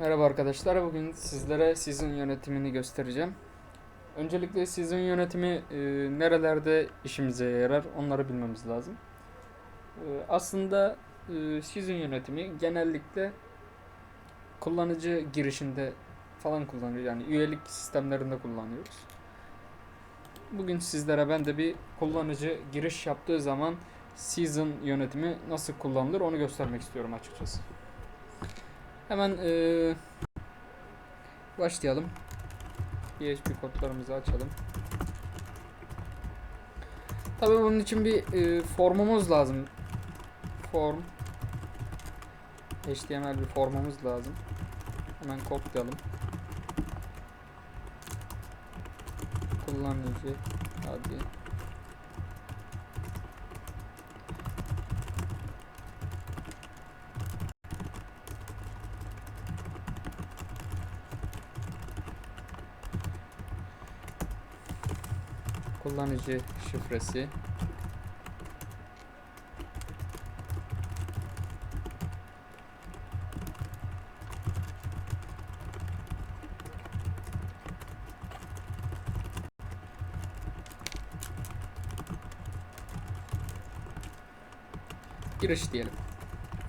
Merhaba arkadaşlar. Bugün sizlere season yönetimini göstereceğim. Öncelikle season yönetimi e, nerelerde işimize yarar onları bilmemiz lazım. E, aslında e, season yönetimi genellikle kullanıcı girişinde falan kullanıyoruz. Yani üyelik sistemlerinde kullanıyoruz. Bugün sizlere ben de bir kullanıcı giriş yaptığı zaman season yönetimi nasıl kullanılır onu göstermek istiyorum açıkçası. Hemen eee, başlayalım. PHP kodlarımızı açalım. Tabii bunun için bir eee, formumuz lazım. Form HTML bir formumuz lazım. Hemen kopyalayalım. Kullanıcı hadi kullanıcı şifresi giriş diyelim.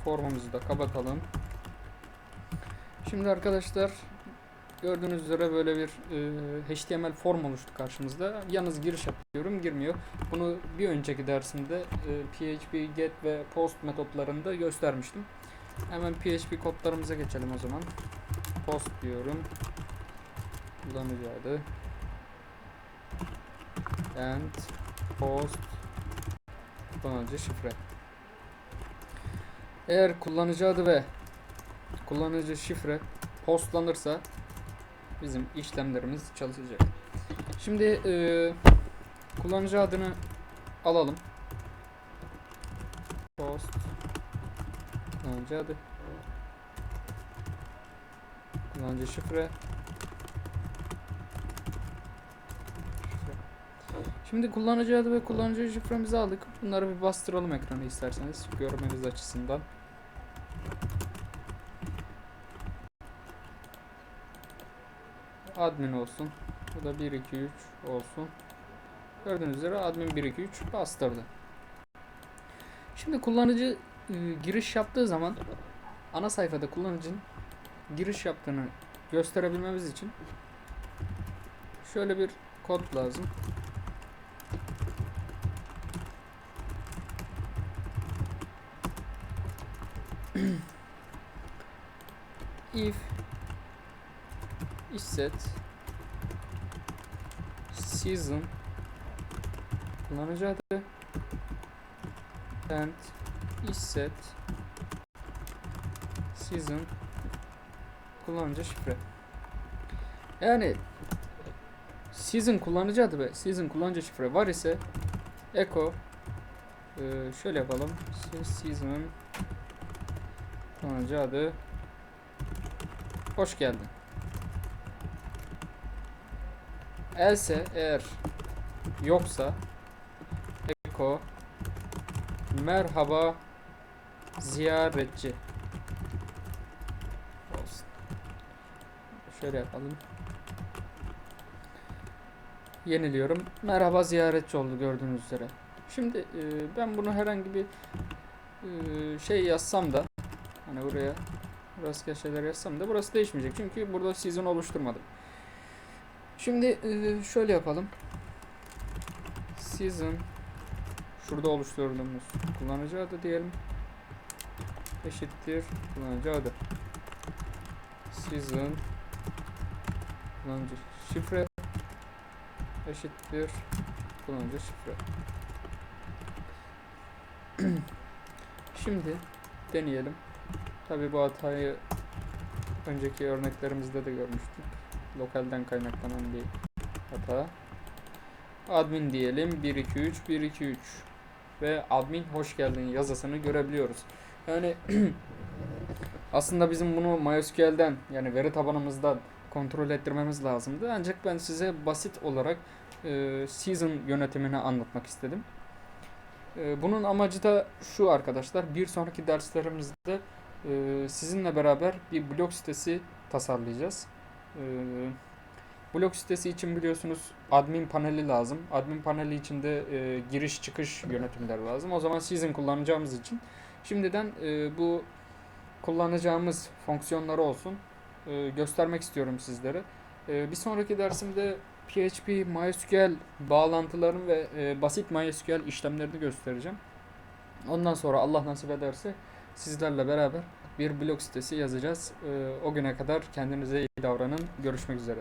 Formumuzu da kapatalım. Şimdi arkadaşlar Gördüğünüz üzere böyle bir e, HTML form oluştu karşımızda. Yalnız giriş yapıyorum, girmiyor. Bunu bir önceki dersimde e, PHP get ve post metotlarında göstermiştim. Hemen PHP kodlarımıza geçelim o zaman. Post diyorum. Kullanıcı adı. And post kullanıcı şifre. Eğer kullanıcı adı ve kullanıcı şifre postlanırsa bizim işlemlerimiz çalışacak. Şimdi e, kullanıcı adını alalım. Post kullanıcı adı kullanıcı şifre. Şimdi kullanıcı adı ve kullanıcı şifremizi aldık. Bunları bir bastıralım ekrana isterseniz görmeniz açısından. Admin olsun. Bu da 1 2 3 olsun. Gördüğünüz üzere admin 1 2 3 bastırdı. Şimdi kullanıcı e, giriş yaptığı zaman ana sayfada kullanıcının giriş yaptığını gösterebilmemiz için şöyle bir kod lazım. if isset season. Kullanıcı adı. And isset season. Kullanıcı şifre. Yani season kullanıcı adı ve season kullanıcı şifre var ise echo e, şöyle yapalım. Season kullanıcı adı. Hoş geldin else eğer yoksa echo merhaba ziyaretçi olsun. Şöyle yapalım. Yeniliyorum. Merhaba ziyaretçi oldu gördüğünüz üzere. Şimdi e, ben bunu herhangi bir e, şey yazsam da hani buraya rastgele şeyler yazsam da burası değişmeyecek. Çünkü burada season oluşturmadım. Şimdi e, şöyle yapalım. Season şurada oluşturduğumuz kullanıcı adı diyelim. Eşittir kullanıcı adı. Season kullanıcı şifre eşittir kullanıcı şifre. Şimdi deneyelim. Tabi bu hatayı önceki örneklerimizde de görmüştük lokalden kaynaklanan bir hata. Admin diyelim 123 123 ve admin hoş geldin yazısını görebiliyoruz. Yani aslında bizim bunu MySQL'den yani veri tabanımızdan kontrol ettirmemiz lazımdı. Ancak ben size basit olarak e, season yönetimini anlatmak istedim. E, bunun amacı da şu arkadaşlar. Bir sonraki derslerimizde e, sizinle beraber bir blog sitesi tasarlayacağız. Ee, blog sitesi için biliyorsunuz admin paneli lazım. Admin paneli için de e, giriş çıkış yönetimleri lazım. O zaman Season kullanacağımız için şimdiden e, bu kullanacağımız fonksiyonları olsun e, göstermek istiyorum sizlere. E, bir sonraki dersimde PHP, MySQL bağlantılarını ve e, basit MySQL işlemlerini göstereceğim. Ondan sonra Allah nasip ederse sizlerle beraber bir blog sitesi yazacağız. E, o güne kadar kendinize iyi davranın. Görüşmek üzere.